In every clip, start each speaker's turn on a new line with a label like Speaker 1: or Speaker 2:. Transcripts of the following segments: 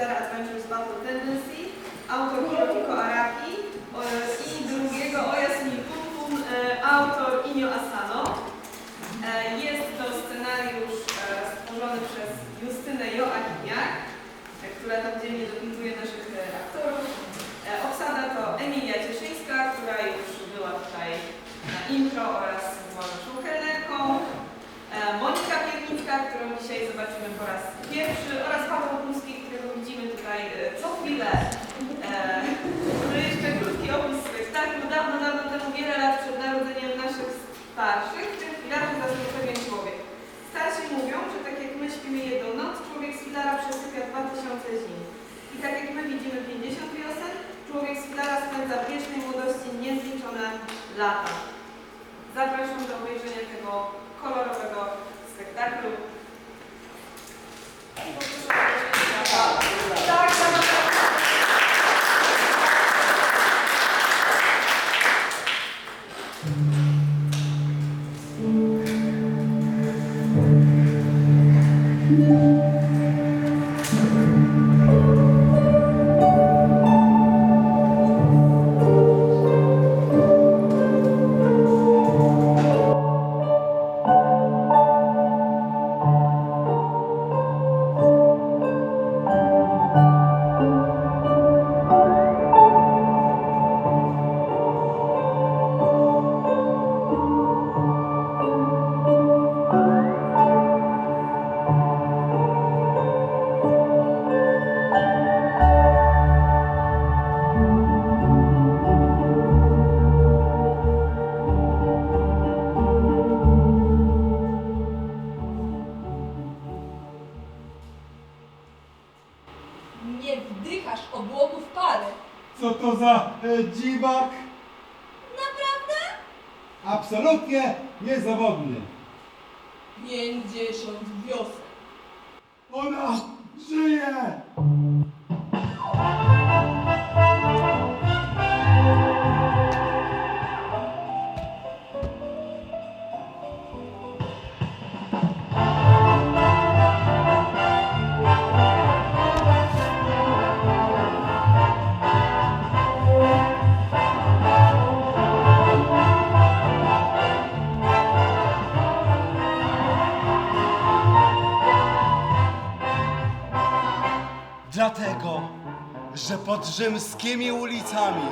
Speaker 1: Bizarre Adventures Battle Tendency, autor Hirotiko Araki oraz i drugiego Oyasumi Pum Pum, e, autor Inyo Asano. E, Jest to scenariusz e, stworzony przez Justynę Joachimiak, e, która tam dzielnie dopinguje naszych e, aktorów. E, Obsada to Emilia Cieszyńska, która już była tutaj na intro oraz była naszą kelnerką. E, Monika Piewnicka, którą dzisiaj zobaczymy po raz pierwszy oraz Paweł Górski, którego widzimy tutaj e, co chwilę. E, To jeszcze krótki opis spektaklu. Dawno, dawno temu, wiele lat przed narodzeniem naszych starszych, w tym filarze zasnął pewien człowiek. Starsi mówią, że tak jak my śpimy jedną noc, człowiek z filara przesypia 2000 zim. I tak jak my widzimy 50 wiosen, człowiek z filara spędza w wiecznej młodości niezliczone lata. Zapraszam do obejrzenia tego kolorowego spektaklu.
Speaker 2: Nie wdychasz obłoków pary.
Speaker 3: Co to za e, dziwak?
Speaker 2: Naprawdę?
Speaker 3: Absolutnie niezawodny.
Speaker 2: Pięćdziesiąt wiosen.
Speaker 3: Ona żyje! Rzymskimi ulicami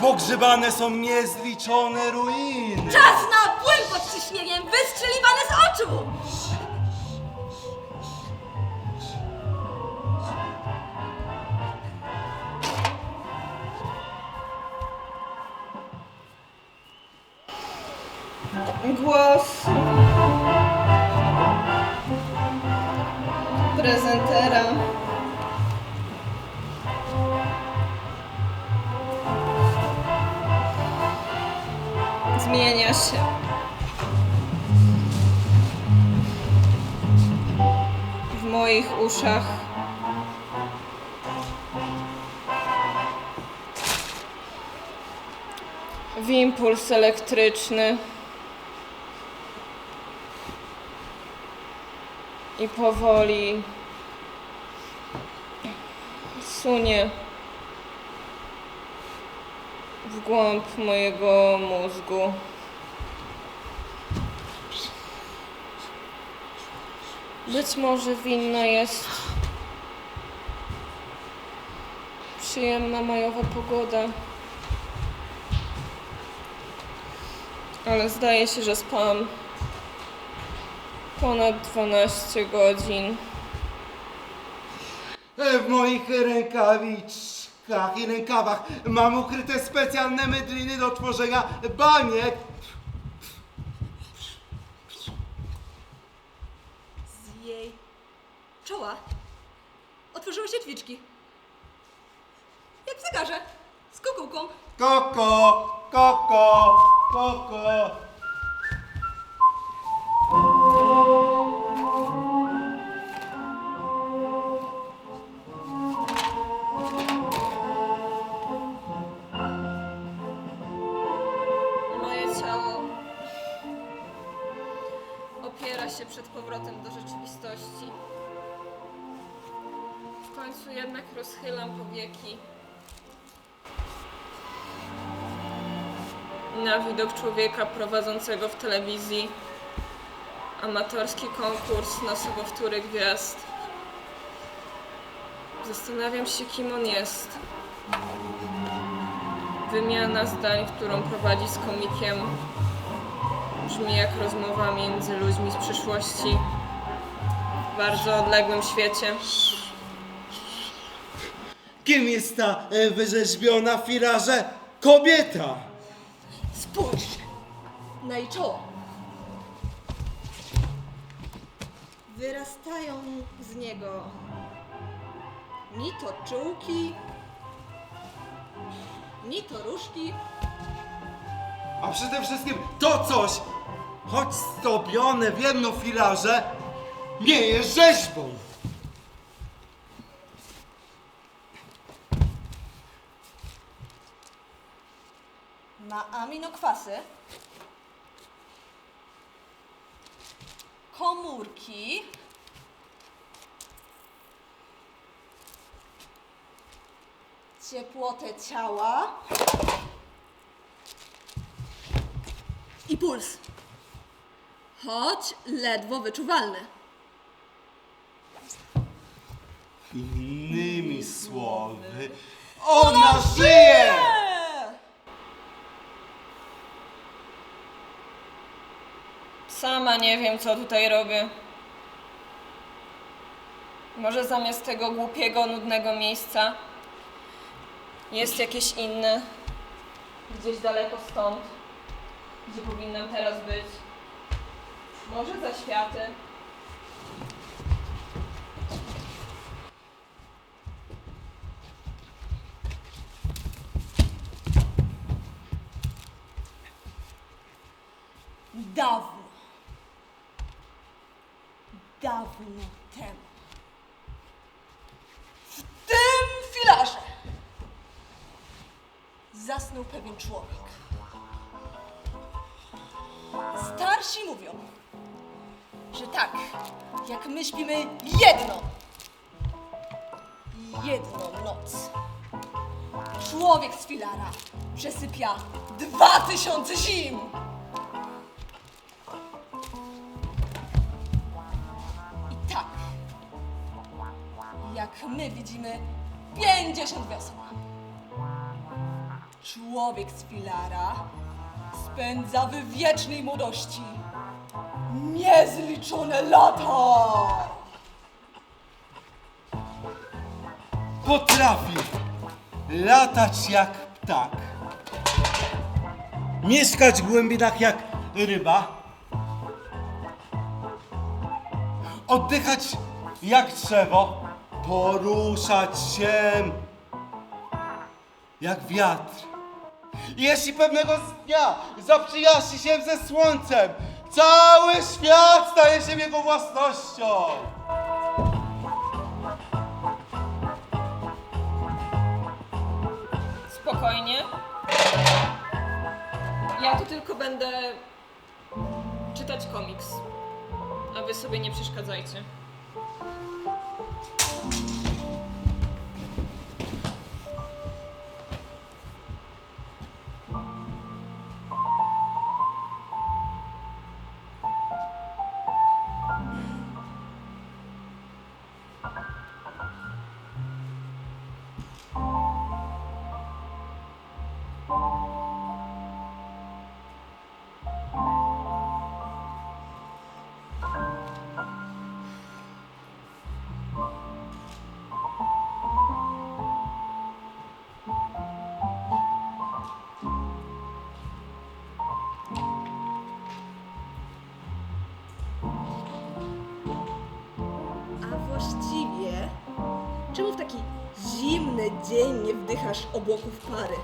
Speaker 3: pogrzebane są niezliczone ruiny.
Speaker 2: Czas na płyn pod ciśnieniem wystrzeliwany z oczu!
Speaker 1: Głos prezentera. Się. W moich uszach. W impuls elektryczny. i powoli sunie w głąb mojego mózgu. Być może winna jest przyjemna majowa pogoda. Ale zdaje się, że spałam ponad 12 godzin.
Speaker 3: E, W moich rękawiczkach i rękawach mam ukryte specjalne mydliny do tworzenia baniek.
Speaker 2: Z jej czoła otworzyły się drzwiczki. Jak w zegarze, z kukułką.
Speaker 3: Koko, koko, koko.
Speaker 1: Moje ciało opiera się przed powrotem do rzeczywistości. W
Speaker 4: końcu jednak rozchylam powieki. Na widok człowieka prowadzącego w telewizji amatorski konkurs na sobowtóry gwiazd. Zastanawiam się, kim on jest. Wymiana zdań, którą prowadzi z komikiem, brzmi jak rozmowa między ludźmi z przyszłości w bardzo odległym świecie.
Speaker 3: Kim jest ta e, wyrzeźbiona w filarze kobieta?
Speaker 2: Spójrz na jej czoło. Wyrastają z niego ni to czułki, ni to różki.
Speaker 3: A przede wszystkim to coś, choć zdobione w jedno filarze, nie jest rzeźbą.
Speaker 2: Ma aminokwasy, komórki, ciepłotę ciała i puls. Choć ledwo wyczuwalny.
Speaker 3: Innymi słowy, ona żyje!
Speaker 4: Sama nie wiem, co tutaj robię. Może zamiast tego głupiego, nudnego miejsca jest jakieś inne, gdzieś daleko stąd, gdzie powinnam teraz być. Może za światy.
Speaker 2: Dawno, W tym filarze zasnął pewien człowiek. Starsi mówią, że tak, jak my śpimy jedną, jedną noc, człowiek z filara przesypia dwa tysiące zim. Jak my widzimy 50 wiosek. Człowiek z filara spędza w wiecznej młodości niezliczone lata.
Speaker 3: Potrafi latać jak ptak, mieszkać w głębinach jak ryba, oddychać jak drzewo, poruszać się jak wiatr. Jeśli pewnego dnia zaprzyjaźni się ze słońcem, cały świat staje się jego własnością.
Speaker 4: Spokojnie. Ja tu tylko będę czytać komiks, a wy sobie nie przeszkadzajcie.
Speaker 2: Właściwie, czemu w taki zimny dzień nie wdychasz obłoków pary?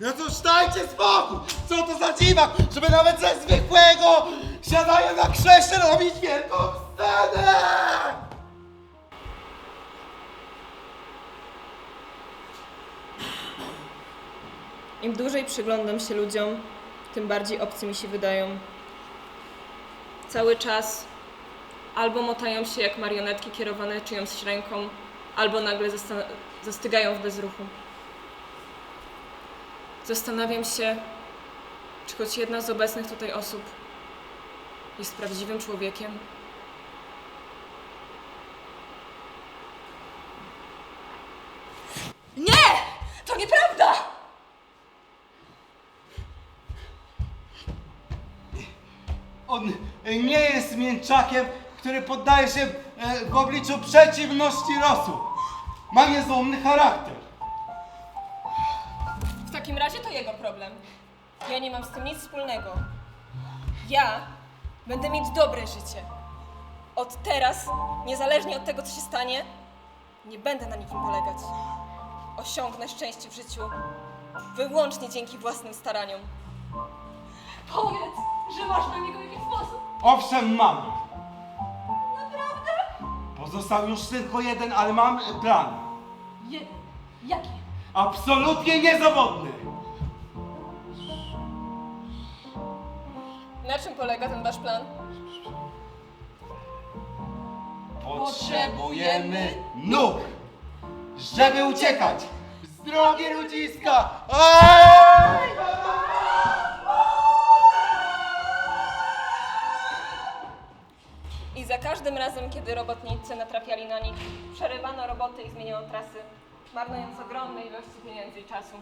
Speaker 3: No cóż, dajcie spokój! Co to za dziwak, żeby nawet ze zwykłego siadania na krześle robić wielką scenę!
Speaker 4: Im dłużej przyglądam się ludziom, tym bardziej obcy mi się wydają. Cały czas albo motają się jak marionetki kierowane czyjąś ręką, albo nagle zastygają w bezruchu. Zastanawiam się, czy choć jedna z obecnych tutaj osób jest prawdziwym człowiekiem.
Speaker 2: Nie! To nieprawda!
Speaker 3: On nie jest mięczakiem, który poddaje się e, w obliczu przeciwności losu. Ma niezłomny charakter.
Speaker 4: W takim razie to jego problem. Ja nie mam z tym nic wspólnego. Ja będę mieć dobre życie. Od teraz, niezależnie od tego, co się stanie, nie będę na nikim polegać. Osiągnę szczęście w życiu wyłącznie dzięki własnym staraniom.
Speaker 2: Powiedz,
Speaker 3: Owszem, mam. Naprawdę? Pozostał już tylko jeden, ale mam plan.
Speaker 2: Jeden. Jaki?
Speaker 3: Absolutnie niezawodny.
Speaker 4: Na czym polega ten wasz plan?
Speaker 3: Potrzebujemy nóg, żeby uciekać z drogi ludziska. Ej!
Speaker 4: każdym razem, kiedy robotnicy natrafiali na nich, przerywano roboty i zmieniano trasy, marnując ogromne ilości pieniędzy i czasu.